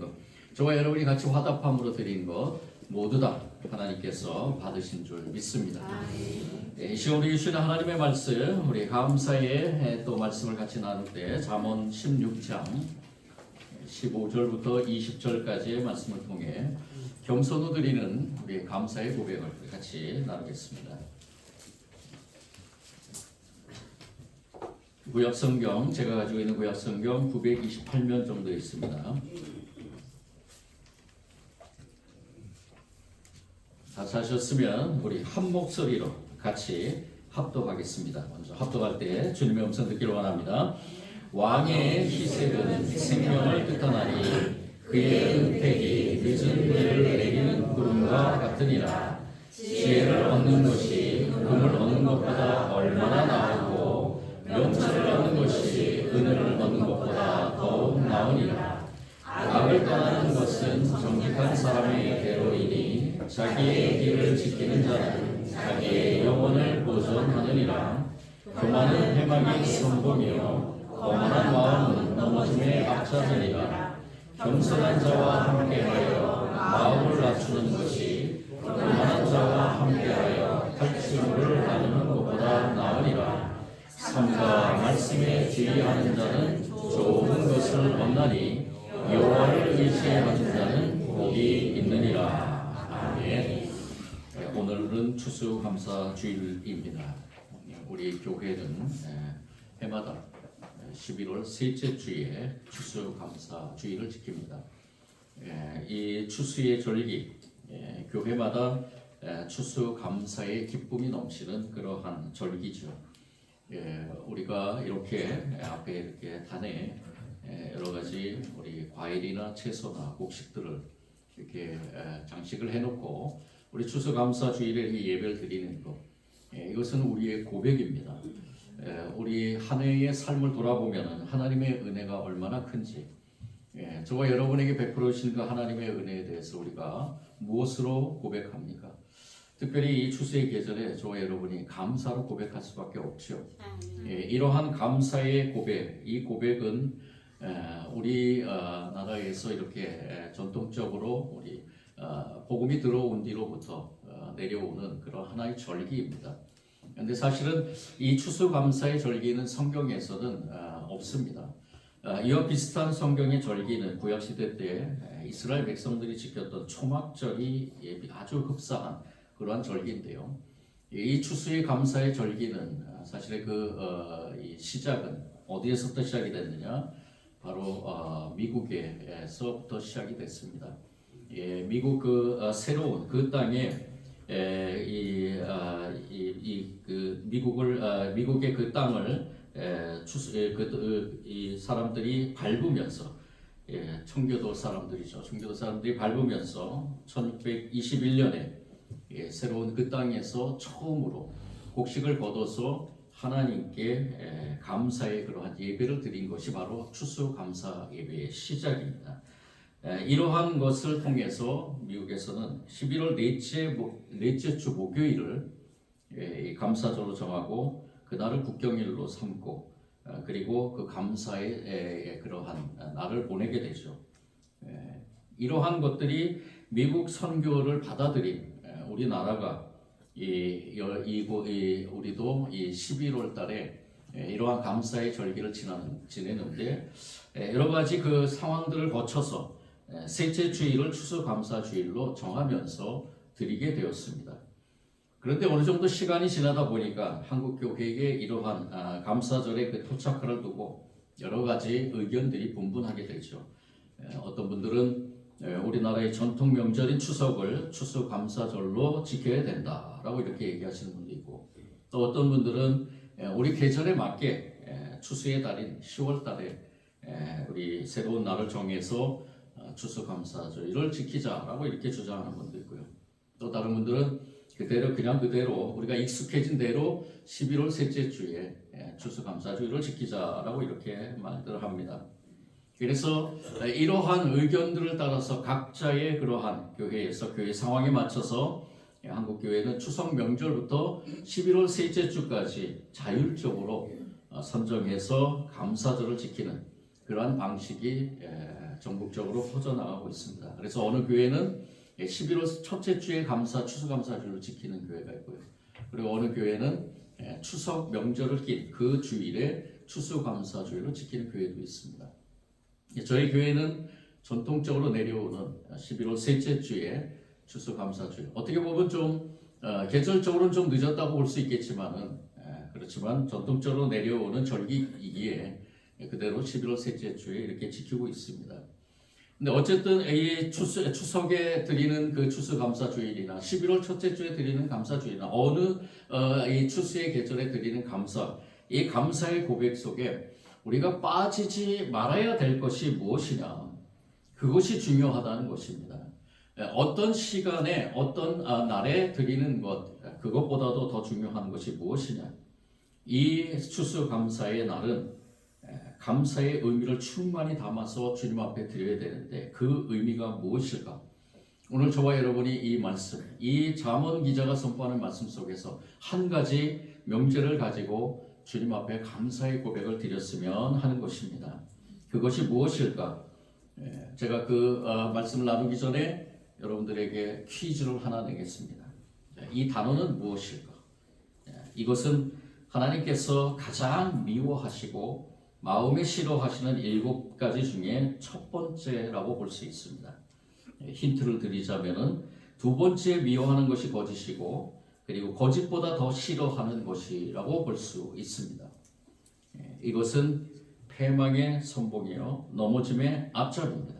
것, 저와 여러분이 같이 화답함으로 드린 것 모두 다 하나님께서 받으신 줄 믿습니다. 예, 이 시간 우리 주시는 하나님의 말씀, 우리 감사의 또 말씀을 같이 나눌 때 잠언 16장 15절부터 20절까지의 말씀을 통해 겸손히 드리는 우리 감사의 고백을 같이 나누겠습니다. 구약 성경 제가 가지고 있는 구약 성경 928면 정도 있습니다. 다 찾으셨으면 우리 한 목소리로 같이 합독하겠습니다. 먼저 합독할 때 주님의 음성 듣기를 원합니다. 왕의 희색은 생명을 뜻하나니 그의 은택이 늦은 비를 내리는 구름과 같으니라. 지혜를 얻는 것이 금을 얻는 것보다 얼마나 나으고 명철을 얻는 것이 은을 얻는 것보다 더욱 나으니라. 악을 떠나는 것은 정직한 사람의 대로이니 자기의 길을 지키는 자는 자기의 영혼을 보존하느니라. 교만은 해망이 성공이요 거만한 마음은 넘어짐에 앞서느니라. 겸손한 자와 함께하여 마음을 낮추는 것이 교만한 자와 함께하여 탈취물을 나누는 것보다 나으니라. 삶과 말씀에 주의하는 자는 좋은 것을 얻나니 여호와를 의지하는 자는 복이 있느니라. 네, 오늘은 추수감사 주일입니다. 우리 교회는 에, 해마다 11월 셋째 주에 추수감사 주일을 지킵니다. 에, 이 추수의 절기 에, 교회마다 에, 추수감사의 기쁨이 넘치는 그러한 절기죠. 예, 우리가 이렇게 앞에 이렇게 단에 예, 여러 가지 우리 과일이나 채소나 곡식들을 이렇게 에, 장식을 해놓고 우리 추수감사 주일에 이 예배를 드리는 것 예, 이것은 우리의 고백입니다. 예, 우리 한 해의 삶을 돌아보면 하나님의 은혜가 얼마나 큰지 예, 저와 여러분에게 베풀으신 그 하나님의 은혜에 대해서 우리가 무엇으로 고백합니까? 특별히 이 추수의 계절에 저와 여러분이 감사로 고백할 수밖에 없죠. 예, 이러한 감사의 고백, 이 고백은 에, 우리 어, 나라에서 이렇게 에, 전통적으로 우리 어, 복음이 들어온 뒤로부터 어, 내려오는 그런 하나의 절기입니다. 그런데 사실은 이 추수감사의 절기는 성경에서는 어, 없습니다. 어, 이와 비슷한 성경의 절기는 구약 시대 때 에, 이스라엘 백성들이 지켰던 초막절이 예, 아주 흡사한 그러한 절기인데요. 이 추수의 감사의 절기는 아, 사실의 그 시작은 어디에서부터 시작이 됐느냐? 바로 어, 미국에서부터 시작이 됐습니다. 예, 미국 그 어, 새로운 그 땅에 에, 이, 아, 이, 이, 그 미국을 아, 미국의 그 땅을 에, 추수, 에, 그, 그, 이 사람들이 밟으면서 예, 청교도 사람들이죠. 청교도 사람들이 밟으면서 1621년에 예, 새로운 그 땅에서 처음으로 곡식을 거둬서 하나님께 에, 감사의 그러한 예배를 드린 것이 바로 추수 감사 예배의 시작입니다. 에, 이러한 것을 통해서 미국에서는 11월 넷째, 목- 넷째 주 목요일을 감사절로 정하고 그날을 국경일로 삼고 어, 그리고 그 감사의 그러한 날을 보내게 되죠. 에, 이러한 것들이 미국 선교를 받아들인 에, 우리나라가 이, 여- 이, 고- 이 우리도 이 11월 달에 에, 이러한 감사의 절기를 지나는, 지내는데 에, 여러 가지 그 상황들을 거쳐서 에, 셋째 주일을 추수감사 주일로 정하면서 드리게 되었습니다. 그런데 어느 정도 시간이 지나다 보니까 한국 교회에 이러한 아, 감사절의 그 토착화를 두고 여러 가지 의견들이 분분하게 되죠. 에, 어떤 분들은 에, 우리나라의 전통 명절인 추석을 추수감사절로 지켜야 된다라고 이렇게 얘기하시는 분도 있고 또 어떤 분들은 에, 우리 계절에 맞게 에, 추수의 달인 10월 달에 에, 우리 새로운 날을 정해서 어, 추수감사절을 지키자라고 이렇게 주장하는 분도 있고요. 또 다른 분들은 그대로 그냥 그대로 우리가 익숙해진 대로 11월 셋째 주에 예, 추수감사주의를 지키자라고 이렇게 말들을 합니다. 그래서 이러한 의견들을 따라서 각자의 그러한 교회에서 교회 상황에 맞춰서 예, 한국 교회는 추석 명절부터 11월 셋째 주까지 자율적으로 어, 선정해서 감사절을 지키는 그러한 방식이 에, 전국적으로 퍼져나가고 있습니다. 그래서 어느 교회는 11월 첫째 주에 감사 추수 감사주를 지키는 교회가 있고요. 그리고 어느 교회는 예, 추석 명절을 낀 그 주일에 추수 감사주일을 지키는 교회도 있습니다. 예, 저희 교회는 전통적으로 내려오는 11월 셋째 주에 추수감사주일. 어떻게 보면 좀 어, 계절적으로는 좀 늦었다고 볼 수 있겠지만은 예, 그렇지만 전통적으로 내려오는 절기이기에 그대로 11월 셋째 주에 이렇게 지키고 있습니다. 근데 어쨌든 이 추수, 추석에 드리는 그 추수감사주일이나 11월 첫째 주에 드리는 감사주일이나 어느 어, 이 추수의 계절에 드리는 감사, 이 감사의 고백 속에 우리가 빠지지 말아야 될 것이 무엇이냐, 그것이 중요하다는 것입니다. 예, 어떤 시간에 어떤 아, 날에 드리는 것, 그것보다도 더 중요한 것이 무엇이냐. 이 추수감사의 날은 예, 감사의 의미를 충만히 담아서 주님 앞에 드려야 되는데 그 의미가 무엇일까? 오늘 저와 여러분이 이 말씀, 이 잠언 기자가 선포하는 말씀 속에서 한 가지 명제를 가지고 주님 앞에 감사의 고백을 드렸으면 하는 것입니다. 그것이 무엇일까? 예, 제가 그 어, 말씀을 나누기 전에 여러분들에게 퀴즈를 하나 내겠습니다. 예, 이 단어는 무엇일까? 예, 이것은 하나님께서 가장 미워하시고 마음에 싫어하시는 일곱 가지 중에 첫 번째라고 볼 수 있습니다. 예, 힌트를 드리자면은 두 번째 미워하는 것이 거짓이고 그리고 거짓보다 더 싫어하는 것이라고 볼 수 있습니다. 예, 이것은 패망의 선봉이요 넘어짐의 앞잡입니다.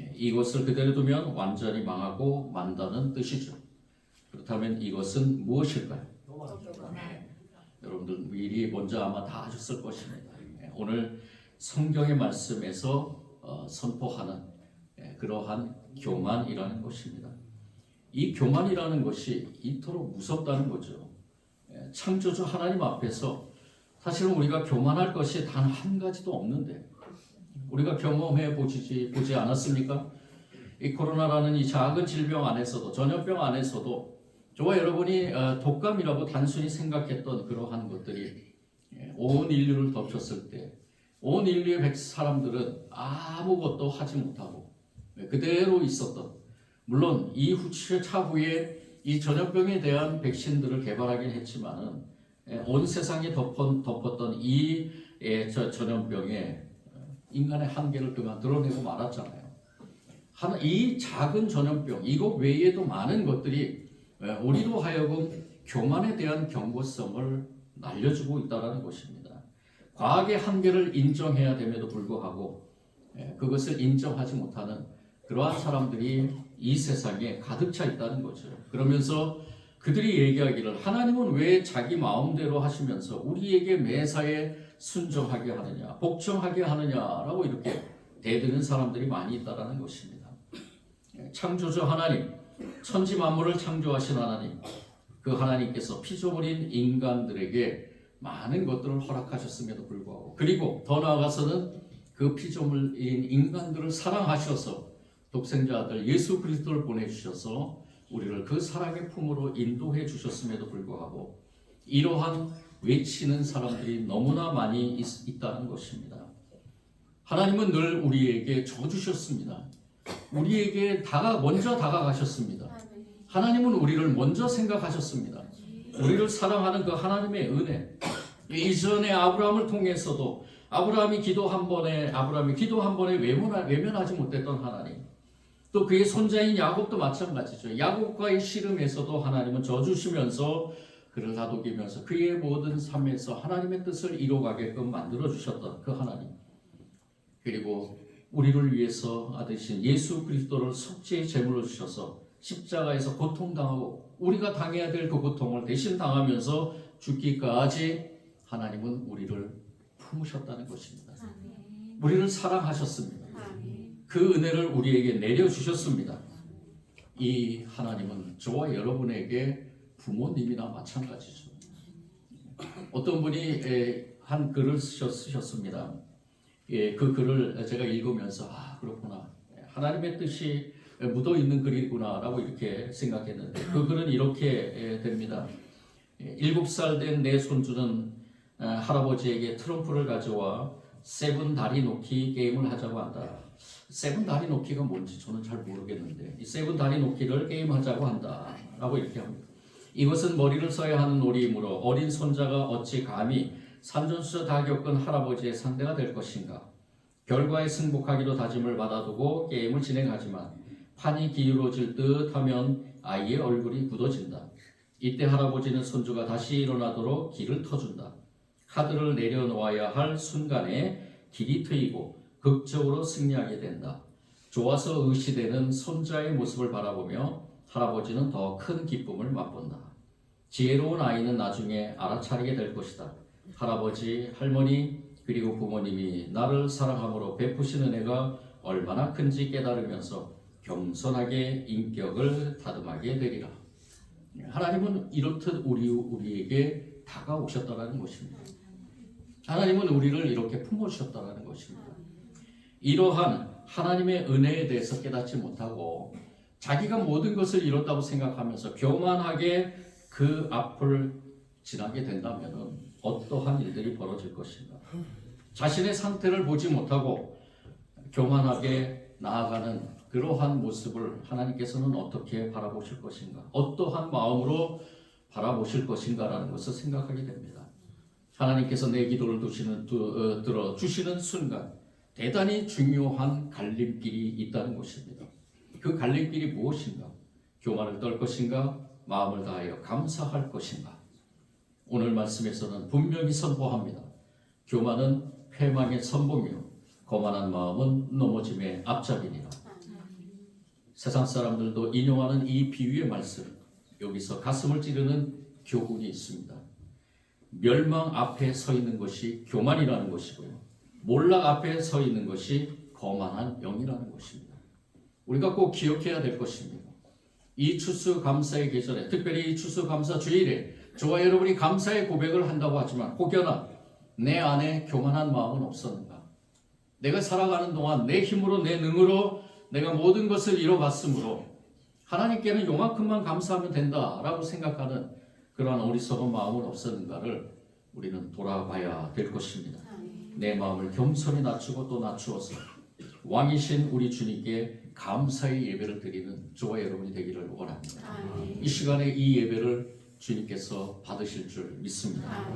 예, 이것을 그대로 두면 완전히 망하고 만다는 뜻이죠. 그렇다면 이것은 무엇일까요? 여러분들 미리 먼저 아마 다 아셨을 것입니다. 예, 오늘 성경의 말씀에서 어, 선포하는 예, 그러한 교만이라는 것입니다. 이 교만이라는 것이 이토록 무섭다는 거죠. 예, 창조주 하나님 앞에서 사실은 우리가 교만할 것이 단 한 가지도 없는데 우리가 경험해 보지 보지 않았습니까? 이 코로나라는 이 작은 질병 안에서도 전염병 안에서도 저와 여러분이 어, 독감이라고 단순히 생각했던 그러한 것들이 예, 온 인류를 덮쳤을 때 온 인류의 백 사람들은 아무것도 하지 못하고 예, 그대로 있었던 물론 이후 차후에 이 전염병에 대한 백신들을 개발하긴 했지만은 예, 온 세상이 덮었던 이 예, 저 전염병에 어, 인간의 한계를 그만 드러내고 말았잖아요. 하나, 이 작은 전염병 이것 외에도 많은 것들이 예, 우리로 하여금 교만에 대한 경고성을 날려주고 있다는 것입니다. 과학의 한계를 인정해야 됨에도 불구하고 예, 그것을 인정하지 못하는 그러한 사람들이 이 세상에 가득 차 있다는 거죠. 그러면서 그들이 얘기하기를 하나님은 왜 자기 마음대로 하시면서 우리에게 매사에 순종하게 하느냐, 복종하게 하느냐라고 이렇게 대드는 사람들이 많이 있다라는 것입니다. 예, 창조주 하나님, 천지 만물을 창조하신 하나님, 그 하나님께서 피조물인 인간들에게 많은 것들을 허락하셨음에도 불구하고 그리고 더 나아가서는 그 피조물인 인간들을 사랑하셔서 독생자 아들 예수 그리스도를 보내주셔서 우리를 그 사랑의 품으로 인도해 주셨음에도 불구하고 이러한 외치는 사람들이 너무나 많이 있, 있다는 것입니다. 하나님은 늘 우리에게 줘 주셨습니다. 우리에게 다가 먼저 다가가셨습니다. 하나님은 우리를 먼저 생각하셨습니다. 우리를 사랑하는 그 하나님의 은혜. 이전에 아브라함을 통해서도 아브라함이 기도 한 번에 아브라함이 기도 한 번에 외면하, 외면하지 못했던 하나님. 또 그의 손자인 야곱도 마찬가지죠. 야곱과의 씨름에서도 하나님은 져주시면서 그를 다독이면서 그의 모든 삶에서 하나님의 뜻을 이루어가게끔 만들어 주셨던 그 하나님. 그리고 우리를 위해서 아드신 예수 그리스도를 속죄의 제물로 주셔서 십자가에서 고통당하고 우리가 당해야 될 그 고통을 대신 당하면서 죽기까지 하나님은 우리를 품으셨다는 것입니다. 우리를 사랑하셨습니다. 그 은혜를 우리에게 내려주셨습니다. 이 하나님은 저와 여러분에게 부모님이나 마찬가지죠. 어떤 분이 한 글을 쓰셨습니다. 예, 그 글을 제가 읽으면서 아 그렇구나 하나님의 뜻이 묻어 있는 글이구나라고 이렇게 생각했는데 그 글은 이렇게 됩니다. 예, 일곱 살 된 내 손주는 할아버지에게 트럼프를 가져와 세븐 다리 놓기 게임을 하자고 한다. 세븐 다리 놓기가 뭔지 저는 잘 모르겠는데 이 세븐 다리 놓기를 게임하자고 한다라고 이렇게 합니다. 이것은 머리를 써야 하는 놀이이므로 어린 손자가 어찌 감히 산전수저 다 겪은 할아버지의 상대가 될 것인가? 결과에 승복하기로 다짐을 받아두고 게임을 진행하지만 판이 기울어질 듯 하면 아이의 얼굴이 굳어진다. 이때 할아버지는 손주가 다시 일어나도록 길을 터준다. 카드를 내려놓아야 할 순간에 길이 트이고 극적으로 승리하게 된다. 좋아서 의시되는 손자의 모습을 바라보며 할아버지는 더 큰 기쁨을 맛본다. 지혜로운 아이는 나중에 알아차리게 될 것이다. 할아버지, 할머니, 그리고 부모님이 나를 사랑함으로 베푸신 은혜가 얼마나 큰지 깨달으면서 겸손하게 인격을 다듬하게 되리라. 하나님은 이렇듯 우리 우리에게 다가오셨다라는 것입니다. 하나님은 우리를 이렇게 품어주셨다라는 것입니다. 이러한 하나님의 은혜에 대해서 깨닫지 못하고 자기가 모든 것을 이뤘다고 생각하면서 교만하게 그 앞을 지나게 된다면 어떠한 일들이 벌어질 것인가? 자신의 상태를 보지 못하고 교만하게 나아가는 그러한 모습을 하나님께서는 어떻게 바라보실 것인가? 어떠한 마음으로 바라보실 것인가라는 것을 생각하게 됩니다. 하나님께서 내 기도를 두시는, 두, 어, 들어 주시는 순간 대단히 중요한 갈림길이 있다는 것입니다. 그 갈림길이 무엇인가? 교만을 떨 것인가? 마음을 다하여 감사할 것인가? 오늘 말씀에서는 분명히 선포합니다. 교만은 패망의 선봉이요 거만한 마음은 넘어짐의 앞잡이니라. 세상 사람들도 인용하는 이 비유의 말씀 여기서 가슴을 찌르는 교훈이 있습니다. 멸망 앞에 서 있는 것이 교만이라는 것이고요. 몰락 앞에 서 있는 것이 거만한 영이라는 것입니다. 우리가 꼭 기억해야 될 것입니다. 이 추수감사의 계절에 특별히 이 추수감사 주일에 저와 여러분이 감사의 고백을 한다고 하지만 혹여나 내 안에 교만한 마음은 없었는가? 내가 살아가는 동안 내 힘으로 내 능으로 내가 모든 것을 이뤄갔으므로 하나님께는 요만큼만 감사하면 된다라고 생각하는 그러한 어리석은 마음은 없었는가를 우리는 돌아봐야 될 것입니다. 내 마음을 겸손히 낮추고 또 낮추어서 왕이신 우리 주님께 감사의 예배를 드리는 저와 여러분이 되기를 원합니다. 이 시간에 이 예배를 주님께서 받으실 줄 믿습니다.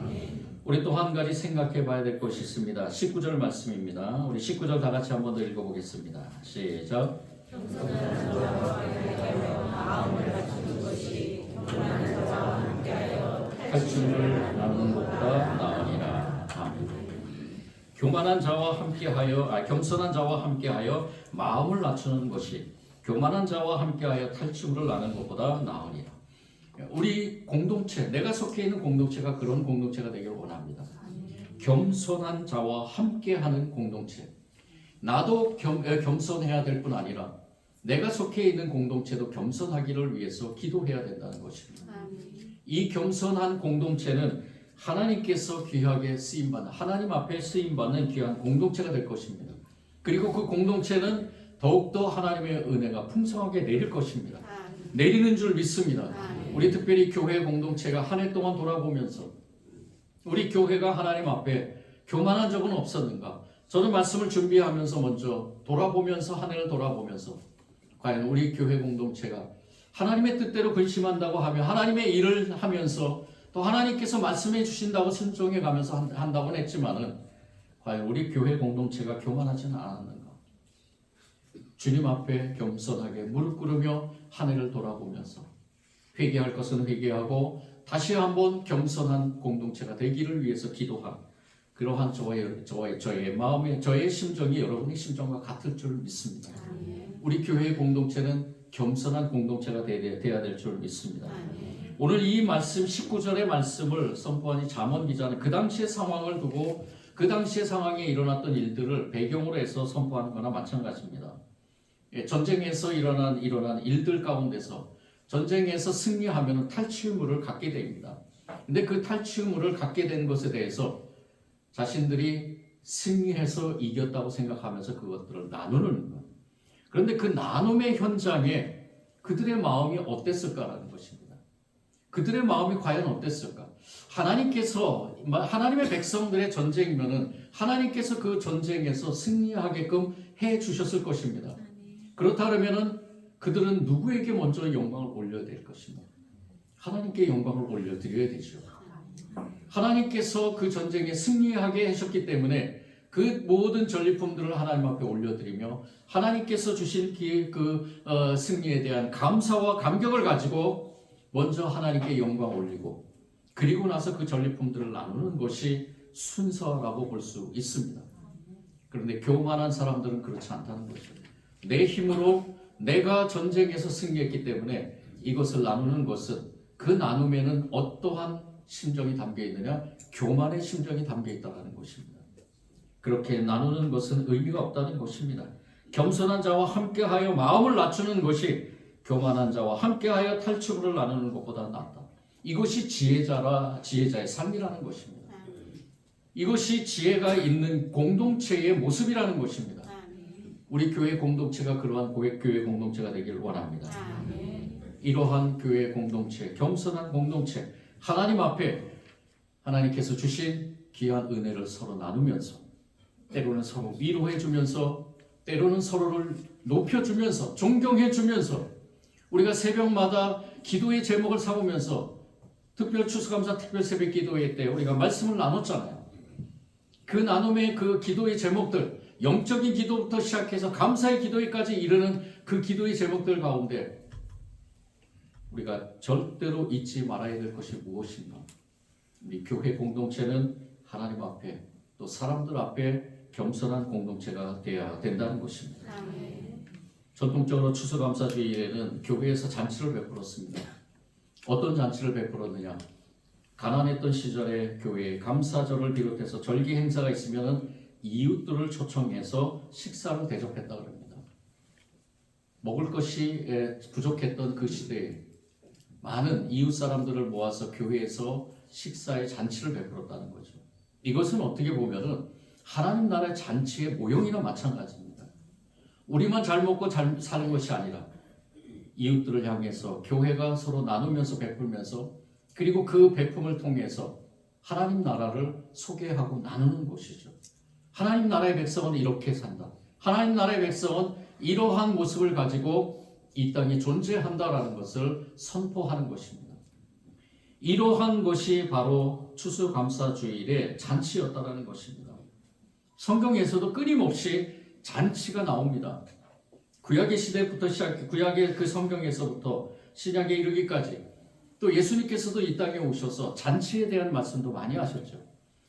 우리 또 한 가지 생각해 봐야 될 것이 있습니다. 19절 말씀입니다. 우리 19절 다 같이 한번 더 읽어보겠습니다. 시작. 나누는 것보다 나으니라. 아멘. 교만한 자와 함께하여 아, 겸손한 자와 함께하여 마음을 낮추는 것이 교만한 자와 함께하여 탈춤을 나는 것보다 나으니라. 우리 공동체, 내가 속해 있는 공동체가 그런 공동체가 되길 원합니다. 겸손한 자와 함께하는 공동체. 나도 겸, 에, 겸손해야 될 뿐 아니라 내가 속해 있는 공동체도 겸손하기를 위해서 기도해야 된다는 것입니다. 이 겸손한 공동체는 하나님께서 귀하게 쓰임 받는 하나님 앞에 쓰임 받는 귀한 공동체가 될 것입니다. 그리고 그 공동체는 더욱더 하나님의 은혜가 풍성하게 내릴 것입니다. 내리는 줄 믿습니다. 우리 특별히 교회 공동체가 한 해 동안 돌아보면서 우리 교회가 하나님 앞에 교만한 적은 없었는가? 저는 말씀을 준비하면서 먼저 돌아보면서 한 해를 돌아보면서 과연 우리 교회 공동체가 하나님의 뜻대로 근심한다고 하며 하나님의 일을 하면서 또 하나님께서 말씀해 주신다고 순종해 가면서 한- 한다고는 했지만은 과연 우리 교회 공동체가 교만하지는 않았는가? 주님 앞에 겸손하게 무릎 꿇으며 한 해를 돌아보면서 회개할 것은 회개하고 다시 한번 겸손한 공동체가 되기를 위해서 기도한 그러한 저의 저의 저의 마음의 저의 심정이 여러분의 심정과 같을 줄 믿습니다. 우리 교회 공동체는 겸손한 공동체가 되야, 돼야 될 줄 믿습니다. 오늘 이 말씀 19절의 말씀을 선포한 이 잠언 기자는 그 당시의 상황을 두고 그 당시의 상황에 일어났던 일들을 배경으로 해서 선포하는 거나 마찬가지입니다. 예, 전쟁에서 일어난 일어난 일들 가운데서 전쟁에서 승리하면 탈취물을 갖게 됩니다. 근데 그 탈취물을 갖게 된 것에 대해서 자신들이 승리해서 이겼다고 생각하면서 그것들을 나누는 것. 그런데 그 나눔의 현장에 그들의 마음이 어땠을까라는 것입니다. 그들의 마음이 과연 어땠을까? 하나님께서 하나님의 백성들의 전쟁이면은 하나님께서 그 전쟁에서 승리하게끔 해 주셨을 것입니다. 그렇다 그러면은 그들은 누구에게 먼저 영광을 올려야 될 것인가? 하나님께 영광을 올려드려야 되죠. 하나님께서 그 전쟁에 승리하게 하셨기 때문에 그 모든 전리품들을 하나님 앞에 올려드리며 하나님께서 주신 기- 그 어, 승리에 대한 감사와 감격을 가지고 먼저 하나님께 영광 올리고 그리고 나서 그 전리품들을 나누는 것이 순서라고 볼 수 있습니다. 그런데 교만한 사람들은 그렇지 않다는 거죠. 내 힘으로 내가 전쟁에서 승리했기 때문에 이것을 나누는 것은 그 나눔에는 어떠한 심정이 담겨 있느냐? 교만의 심정이 담겨 있다는 것입니다. 그렇게 나누는 것은 의미가 없다는 것입니다. 겸손한 자와 함께하여 마음을 낮추는 것이 교만한 자와 함께하여 탈취물을 나누는 것보다 낫다. 이것이 지혜자라 지혜자의 삶이라는 것입니다. 이것이 지혜가 있는 공동체의 모습이라는 것입니다. 우리 교회 공동체가 그러한 고액 교회 공동체가 되기를 원합니다. 이러한 교회 공동체, 겸손한 공동체, 하나님 앞에 하나님께서 주신 귀한 은혜를 서로 나누면서 때로는 서로 위로해 주면서 때로는 서로를 높여 주면서 존경해 주면서 우리가 새벽마다 기도의 제목을 삼으면서 특별 추수감사 특별 새벽 기도회 때 우리가 말씀을 나눴잖아요. 그 나눔의 그 기도의 제목들 영적인 기도부터 시작해서 감사의 기도회까지 이르는 그 기도의 제목들 가운데 우리가 절대로 잊지 말아야 될 것이 무엇인가? 우리 교회 공동체는 하나님 앞에 또 사람들 앞에 겸손한 공동체가 되어야 된다는 것입니다. 전통적으로 추수감사주일에는 교회에서 잔치를 베풀었습니다. 어떤 잔치를 베풀었느냐? 가난했던 시절에 교회에 감사절을 비롯해서 절기 행사가 있으면 이웃들을 초청해서 식사를 대접했다 그럽니다. 먹을 것이 에, 부족했던 그 시대에 많은 이웃 사람들을 모아서 교회에서 식사의 잔치를 베풀었다는 거죠. 이것은 어떻게 보면은 하나님 나라의 잔치의 모형이나 마찬가지입니다. 우리만 잘 먹고 잘 사는 것이 아니라 이웃들을 향해서 교회가 서로 나누면서 베풀면서 그리고 그 베품을 통해서 하나님 나라를 소개하고 나누는 것이죠. 하나님 나라의 백성은 이렇게 산다. 하나님 나라의 백성은 이러한 모습을 가지고 이 땅에 존재한다라는 것을 선포하는 것입니다. 이러한 것이 바로 추수감사주일의 잔치였다라는 것입니다. 성경에서도 끊임없이 잔치가 나옵니다. 구약의 시대부터 시작, 구약의 그 성경에서부터 신약에 이르기까지 또 예수님께서도 이 땅에 오셔서 잔치에 대한 말씀도 많이 하셨죠.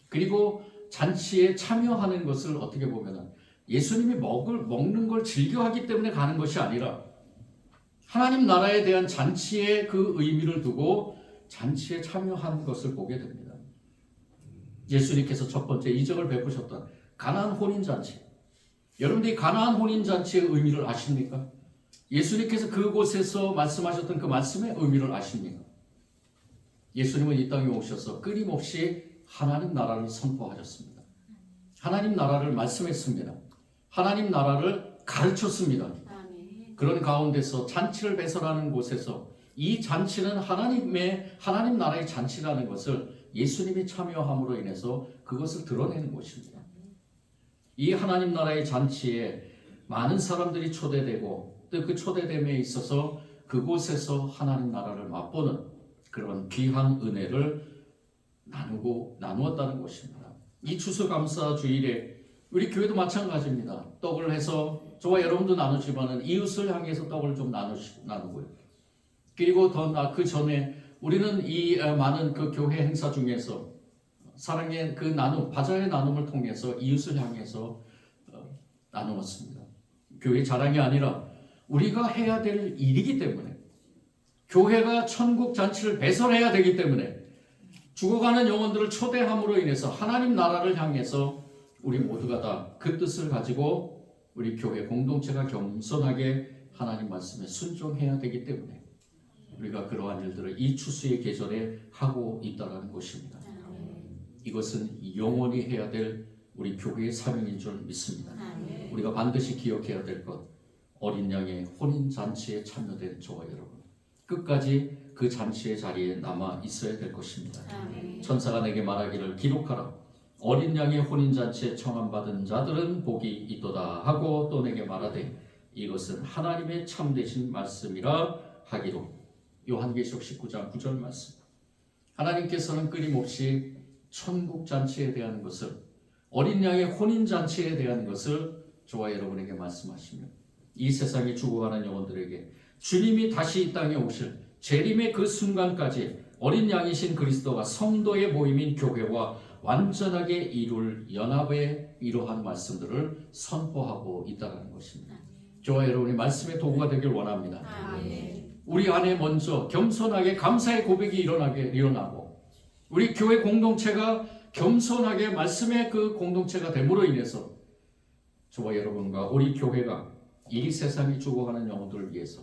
그리고 잔치에 참여하는 것을 어떻게 보면은 예수님이 먹을 먹는 걸 즐겨하기 때문에 가는 것이 아니라 하나님 나라에 대한 잔치의 그 의미를 두고 잔치에 참여한 것을 보게 됩니다. 예수님께서 첫 번째 이적을 베푸셨던 가나안 혼인 잔치. 여러분들이 가나안 혼인 잔치의 의미를 아십니까? 예수님께서 그곳에서 말씀하셨던 그 말씀의 의미를 아십니까? 예수님은 이 땅에 오셔서 끊임없이 하나님 나라를 선포하셨습니다. 하나님 나라를 말씀했습니다. 하나님 나라를 가르쳤습니다. 그런 가운데서 잔치를 배설하는 곳에서 이 잔치는 하나님의 하나님 나라의 잔치라는 것을 예수님이 참여함으로 인해서 그것을 드러내는 것입니다. 이 하나님 나라의 잔치에 많은 사람들이 초대되고 또 그 초대됨에 있어서 그곳에서 하나님 나라를 맛보는 그런 귀한 은혜를 나누고 나누었다는 것입니다. 이 추수감사 주일에 우리 교회도 마찬가지입니다. 떡을 해서 저와 여러분도 나누지만은 이웃을 향해서 떡을 좀 나누시, 나누고요. 그리고 더 그 전에 우리는 이 어, 많은 그 교회 행사 중에서 사랑의 그 나눔, 바자의 나눔을 통해서 이웃을 향해서 어, 나누었습니다. 교회 자랑이 아니라 우리가 해야 될 일이기 때문에 교회가 천국 잔치를 배설해야 되기 때문에 죽어가는 영혼들을 초대함으로 인해서 하나님 나라를 향해서 우리 모두가 다 그 뜻을 가지고 우리 교회 공동체가 겸손하게 하나님 말씀에 순종해야 되기 때문에 우리가 그러한 일들을 이 추수의 계절에 하고 있다라는 것입니다. 이것은 영원히 해야 될 우리 교회의 사명인 줄 믿습니다. 우리가 반드시 기억해야 될 것, 어린 양의 혼인 잔치에 참여된 저와 여러분, 끝까지 그 잔치의 자리에 남아 있어야 될 것입니다. 천사가 내게 말하기를 기록하라. 어린 양의 혼인 잔치에 청함 받은 자들은 복이 있도다 하고 또 내게 말하되 이것은 하나님의 참되신 말씀이라 하기로 요한계시록 19장 9절 말씀. 하나님께서는 끊임없이 천국 잔치에 대한 것을 어린 양의 혼인 잔치에 대한 것을 저와 여러분에게 말씀하시며 이 세상에 죽어가는 영혼들에게 주님이 다시 이 땅에 오실 재림의 그 순간까지 어린 양이신 그리스도가 성도의 모임인 교회와 완전하게 이룰 연합의 이러한 말씀들을 선포하고 있다는 것입니다. 저와 여러분이 말씀의 도구가 되길 원합니다. 우리 안에 먼저 겸손하게 감사의 고백이 일어나게 일어나고 우리 교회 공동체가 겸손하게 말씀의 그 공동체가 됨으로 인해서 저와 여러분과 우리 교회가 이 세상이 죽어가는 영혼들을 위해서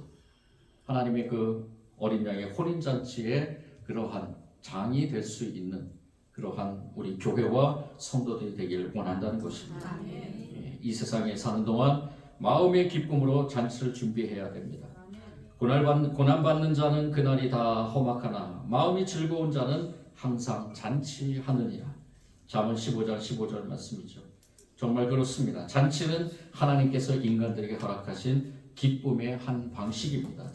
하나님의 그 어린 양의 혼인 잔치에 그러한 장이 될 수 있는 그러한 우리 교회와 성도들이 되길 원한다는 것입니다. 예, 이 세상에 사는 동안 마음의 기쁨으로 잔치를 준비해야 됩니다. 고난받는, 고난받는 자는 그날이 다 험악하나 마음이 즐거운 자는 항상 잔치하느니라. 잠언 15장 15절 말씀이죠. 정말 그렇습니다. 잔치는 하나님께서 인간들에게 허락하신 기쁨의 한 방식입니다.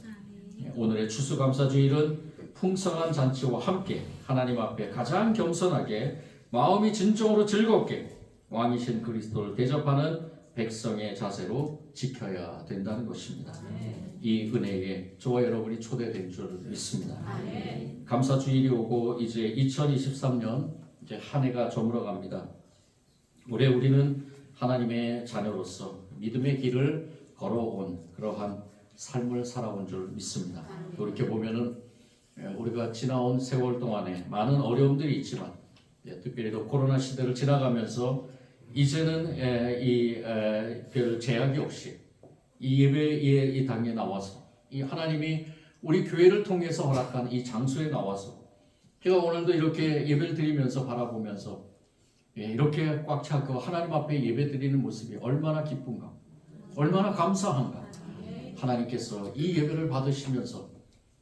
예, 오늘의 추수감사주일은 풍성한 잔치와 함께 하나님 앞에 가장 겸손하게 마음이 진정으로 즐겁게 왕이신 그리스도를 대접하는 백성의 자세로 지켜야 된다는 것입니다. 이 은혜에 저와 여러분이 초대된 줄 믿습니다. 감사 주일이 오고 이제 2023년 이제 한 해가 저물어 갑니다. 올해 우리는 하나님의 자녀로서 믿음의 길을 걸어온 그러한 삶을 살아온 줄 믿습니다. 또 이렇게 보면은 예, 우리가 지나온 세월 동안에 많은 어려움들이 있지만 예, 특별히 또 코로나 시대를 지나가면서 이제는 예, 이별 제약이 없이 이 예배의 이 당에 나와서 이 하나님이 우리 교회를 통해서 허락한 이 장소에 나와서 제가 오늘도 이렇게 예배를 드리면서 바라보면서 예, 이렇게 꽉차그 하나님 앞에 예배 드리는 모습이 얼마나 기쁜가, 얼마나 감사한가. 하나님께서 이 예배를 받으시면서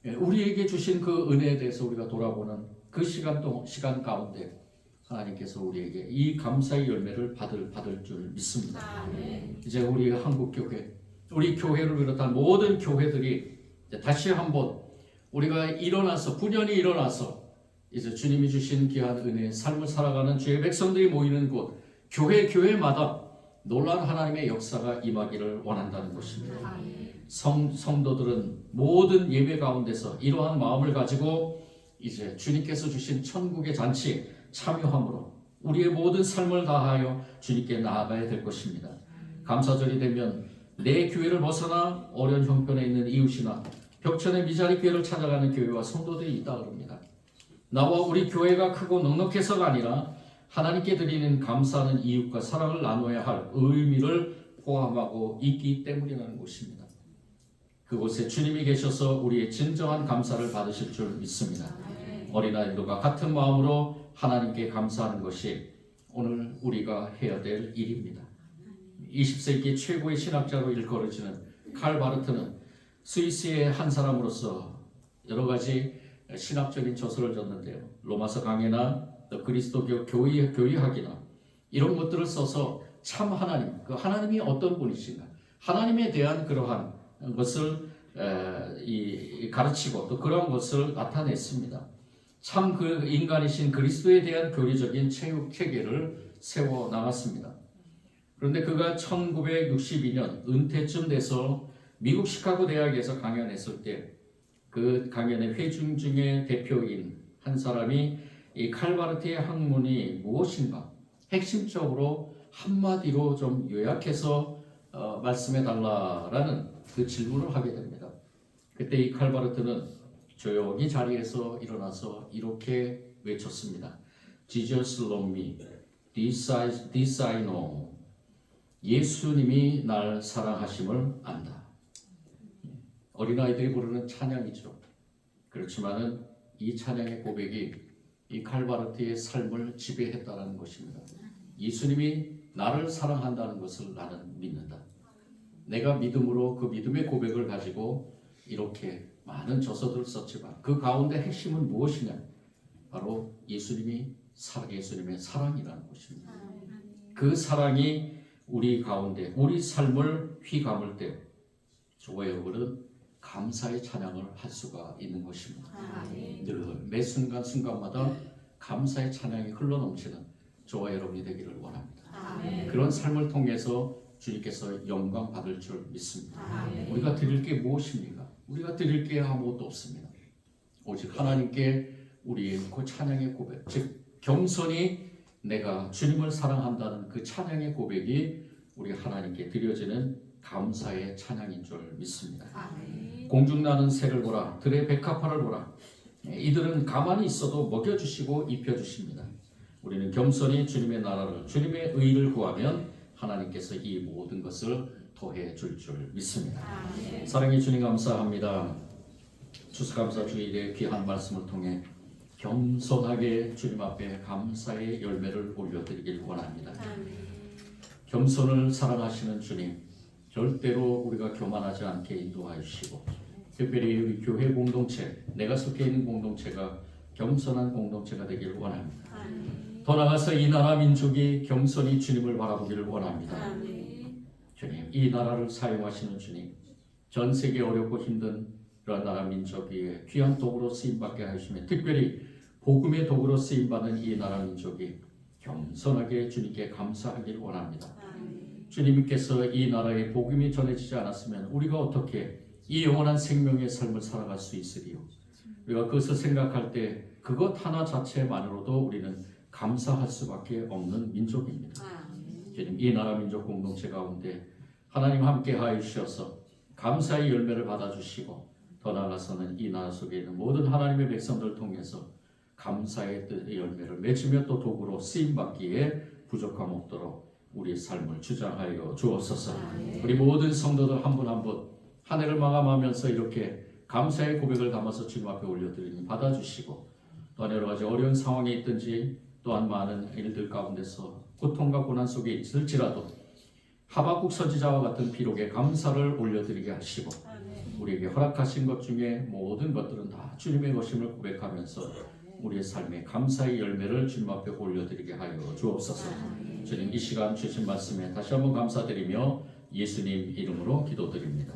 예, 우리에게 주신 그 은혜에 대해서 우리가 돌아보는 그 시간 동 시간 가운데 하나님께서 우리에게 이 감사의 열매를 받을 받을 줄 믿습니다. 이제 우리 한국 교회, 우리 교회를 비롯한 모든 교회들이 다시 한번 우리가 일어나서 분연히 일어나서 이제 주님이 주신 귀한 은혜의 삶을 살아가는 주의 백성들이 모이는 곳 교회 교회마다 놀라운 하나님의 역사가 임하기를 원한다는 것입니다. 성 성도들은 모든 예배 가운데서 이러한 마음을 가지고 이제 주님께서 주신 천국의 잔치에 참여함으로 우리의 모든 삶을 다하여 주님께 나아가야 될 것입니다. 감사절이 되면 내 교회를 벗어나 어려운 형편에 있는 이웃이나 벽천의 미자리 교회를 찾아가는 교회와 성도들이 있다 그럽니다. 나와 우리 교회가 크고 넉넉해서가 아니라 하나님께 드리는 감사하는 이웃과 사랑을 나눠야 할 의미를 포함하고 있기 때문이라는 것입니다. 그곳에 주님이 계셔서 우리의 진정한 감사를 받으실 줄 믿습니다. 어린아이들과 같은 마음으로 하나님께 감사하는 것이 오늘 우리가 해야 될 일입니다. 20세기 최고의 신학자로 일컬어지는 칼 바르트는 스위스의 한 사람으로서 여러 가지 신학적인 저서를 줬는데요. 로마서 강해나 또 그리스도교 교의 교의학이나 이런 것들을 써서 참 하나님, 그 하나님이 어떤 분이신가, 하나님에 대한 그러한 것을 에, 이 가르치고 또 그런 것을 나타냈습니다. 참 그 인간이신 그리스도에 대한 교리적인 체육 체계를 세워 나갔습니다. 그런데 그가 1962년 은퇴쯤 돼서 미국 시카고 대학에서 강연했을 때 그 강연의 회중 중에 대표인 한 사람이 이 칼바르트의 학문이 무엇인가 핵심적으로 한마디로 좀 요약해서 어, 말씀해 달라라는 그 질문을 하게 됩니다. 그때 이 칼바르트는 조용히 자리에서 일어나서 이렇게 외쳤습니다. Jesus love me. This I, this I know. 예수님이 날 사랑하심을 안다. 어린아이들이 부르는 찬양이죠. 그렇지만은 이 찬양의 고백이 이 칼바르트의 삶을 지배했다는 것입니다. 예수님이 나를 사랑한다는 것을 나는 믿는다. 내가 믿음으로 그 믿음의 고백을 가지고 이렇게 많은 저서들을 썼지만 그 가운데 핵심은 무엇이냐? 바로 예수님이 사- 예수님의 사랑이라는 것입니다. 그 사랑이 우리 가운데 우리 삶을 휘감을 때 저와 여러분은 감사의 찬양을 할 수가 있는 것입니다. 늘매 순간 순간마다 감사의 찬양이 흘러넘치는 저와 여러분이 되기를 원합니다. 그런 삶을 통해서 주님께서 영광 받을 줄 믿습니다. 우리가 드릴 게 무엇입니까? 우리가 드릴 게 아무것도 없습니다. 오직 하나님께 우리의 그 찬양의 고백, 즉 겸손히 내가 주님을 사랑한다는 그 찬양의 고백이 우리 하나님께 드려지는 감사의 찬양인 줄 믿습니다. 공중 나는 새를 보라, 들의 백합화를 보라. 예, 이들은 가만히 있어도 먹여주시고 입혀주십니다. 우리는 겸손히 주님의 나라를, 주님의 의를 구하면 하나님께서 이 모든 것을 더해 줄 줄 믿습니다. 사랑의 주님 감사합니다. 추수감사 주일의 귀한 말씀을 통해 겸손하게 주님 앞에 감사의 열매를 올려드리길 원합니다. 겸손을 사랑하시는 주님, 절대로 우리가 교만하지 않게 인도하여 주시고, 특별히 우리 교회 공동체, 내가 속해 있는 공동체가 겸손한 공동체가 되길 원합니다. 더 나아가서 이 나라 민족이 겸손히 주님을 바라보기를 원합니다. 주님, 이 나라를 사용하시는 주님, 전 세계 어렵고 힘든 그런 나라 민족이 귀한 도구로 쓰임 받게 하시며 특별히 복음의 도구로 쓰임 받는 이 나라 민족이 겸손하게 주님께 감사하길 원합니다. 주님께서 이 나라에 복음이 전해지지 않았으면 우리가 어떻게 이 영원한 생명의 삶을 살아갈 수 있으리요? 우리가 그것을 생각할 때 그것 하나 자체만으로도 우리는 감사할 수밖에 없는 민족입니다. 주님 이 나라 민족 공동체 가운데 하나님 함께 하여 주셔서 감사의 열매를 받아 주시고 더 나아가서는 이 나라 속에 있는 모든 하나님의 백성들 통해서 감사의 뜻의 열매를 맺으며 또 도구로 쓰임 받기에 부족함 없도록 우리의 삶을 주장하여 주옵소서. 우리 모든 성도들 한 분 한 분 한 해를 마감하면서 이렇게 감사의 고백을 담아서 주님 앞에 올려드리니 받아주시고 또한 여러 가지 어려운 상황에 있든지 또한 많은 일들 가운데서 고통과 고난 속에 있을지라도 하박국 선지자와 같은 비록에 감사를 올려드리게 하시고 우리에게 허락하신 것 중에 모든 것들은 다 주님의 것임을 고백하면서 우리의 삶에 감사의 열매를 주님 앞에 올려드리게 하여 주옵소서. 주님 이 시간 주신 말씀에 다시 한번 감사드리며 예수님 이름으로 기도드립니다.